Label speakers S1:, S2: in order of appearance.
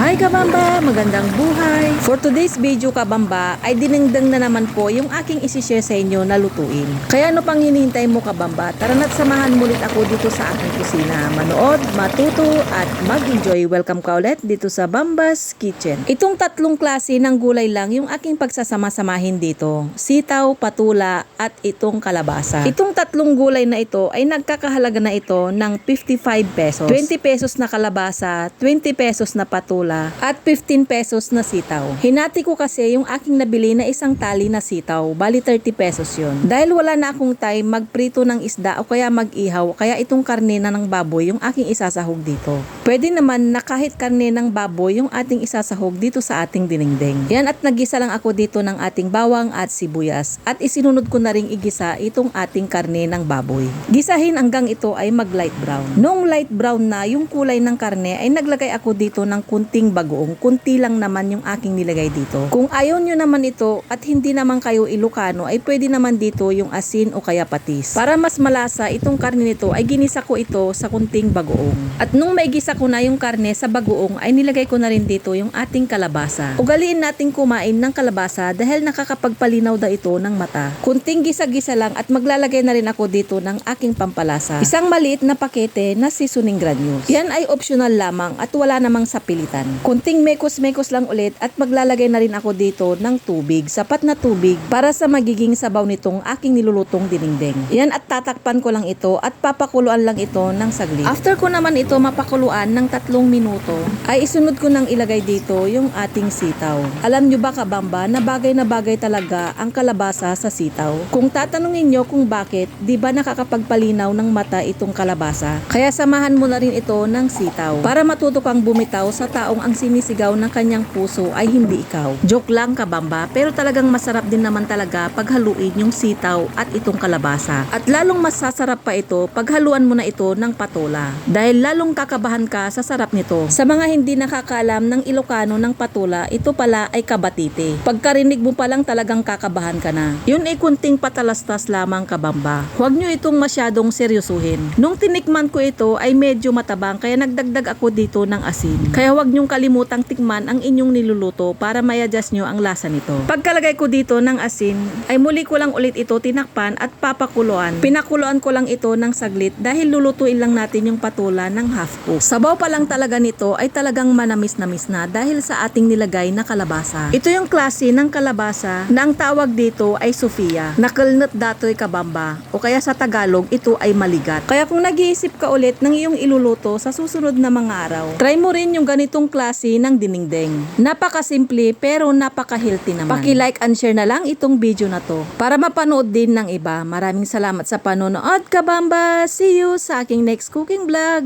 S1: Hi Kabamba! Magandang buhay! For today's video Kabamba ay dinengdeng na naman po yung aking isishare sa inyo na lutuin. Kaya ano pang hinihintay mo Kabamba? Tara na't samahan mo ulit ako dito sa aking kusina. Manood, matuto at mag-enjoy. Welcome ka ulit dito sa Bambas Kitchen. Itong tatlong klase ng gulay lang yung aking pagsasama-samahin dito. Sitaw, patula at itong kalabasa. Itong tatlong gulay na ito ay nagkakahalaga na ito ng 55 pesos. 20 pesos na kalabasa, 20 pesos na patula, at 15 pesos na sitaw. Hinati ko kasi yung aking nabili na isang tali na sitaw, bali 30 pesos yon. Dahil wala na akong time magprito ng isda o kaya mag-ihaw, kaya itong karne na ng baboy yung aking isasahog dito. Pwede naman na kahit karne ng baboy yung ating isasahog dito sa ating dinengdeng. Yan at nagisa lang ako dito ng ating bawang at sibuyas at isinunod ko na ring igisa itong ating karne ng baboy. Gisahin hanggang ito ay mag light brown. Nung light brown na yung kulay ng karne ay naglagay ako dito ng kunting bagoong. Kunti lang naman yung aking nilagay dito. Kung ayaw nyo naman ito at hindi naman kayo Ilocano ay pwede naman dito yung asin o kaya patis. Para mas malasa itong karne nito ay ginisa ko ito sa kunting bagoong. At nung may gisa ko na yung karne sa bagoong ay nilagay ko na rin dito yung ating kalabasa. Ugaliin natin kumain ng kalabasa dahil nakakapagpalinaw daw ito ng mata. Kunting gisa-gisa lang at maglalagay na rin ako dito ng aking pampalasa. Isang maliit na pakete na seasoning granules. Yan ay optional lamang at wala namang sapilitan. Kunting mekos-mekos lang ulit at maglalagay na rin ako dito ng tubig, sapat na tubig para sa magiging sabaw nitong aking nilulutong dinengdeng. Yan at tatakpan ko lang ito at papakuluan lang ito ng saglit. After ko naman ito mapakuluan ng tatlong minuto, ay isunod ko nang ilagay dito yung ating sitaw. Alam nyo ba kabamba na bagay na bagay talaga ang kalabasa sa sitaw? Kung tatanungin nyo kung bakit, di ba nakakapagpalinaw ng mata itong kalabasa? Kaya samahan mo na rin ito ng sitaw para matuto kang bumitaw sa taong ang sinisigaw ng kanyang puso ay hindi ikaw. Joke lang kabamba, pero talagang masarap din naman talaga paghaluin yung sitaw at itong kalabasa. At lalong masasarap pa ito paghaluan mo na ito ng patola. Dahil lalong kakabahan ka sa sarap nito. Sa mga hindi nakakaalam ng Ilocano ng patola, ito pala ay kabatite. Pagkarinig mo pa lang talagang kakabahan ka na. Yun ay kunting patalastas lamang kabamba. Huwag nyo itong masyadong seryosuhin. Nung tinikman ko ito ay medyo matabang kaya nagdagdag ako dito ng asin. Kaya huwag nyong kalimutang tikman ang inyong niluluto para may-adjust nyo ang lasa nito. Pagkalagay ko dito ng asin ay muli ko lang ulit ito tinakpan at papakuluan. Pinakuluan ko lang ito ng saglit dahil lulutuin lang natin yung patula ng half cook. Sabaw pa lang talaga nito ay talagang manamis-namis na dahil sa ating nilagay na kalabasa. Ito yung klase ng kalabasa na ang tawag dito ay Sofia. Nakalnut datoy kabamba o kaya sa Tagalog ito ay maligat. Kaya kung nag-iisip ka ulit ng iyong iluluto sa susunod na mga araw, try mo rin yung ganitong klase ng dinengdeng. Napakasimple pero napaka-healthy naman. Paki-like and share na lang itong video na to para mapanood din ng iba. Maraming salamat sa panonood kabamba. See you sa aking next cooking vlog.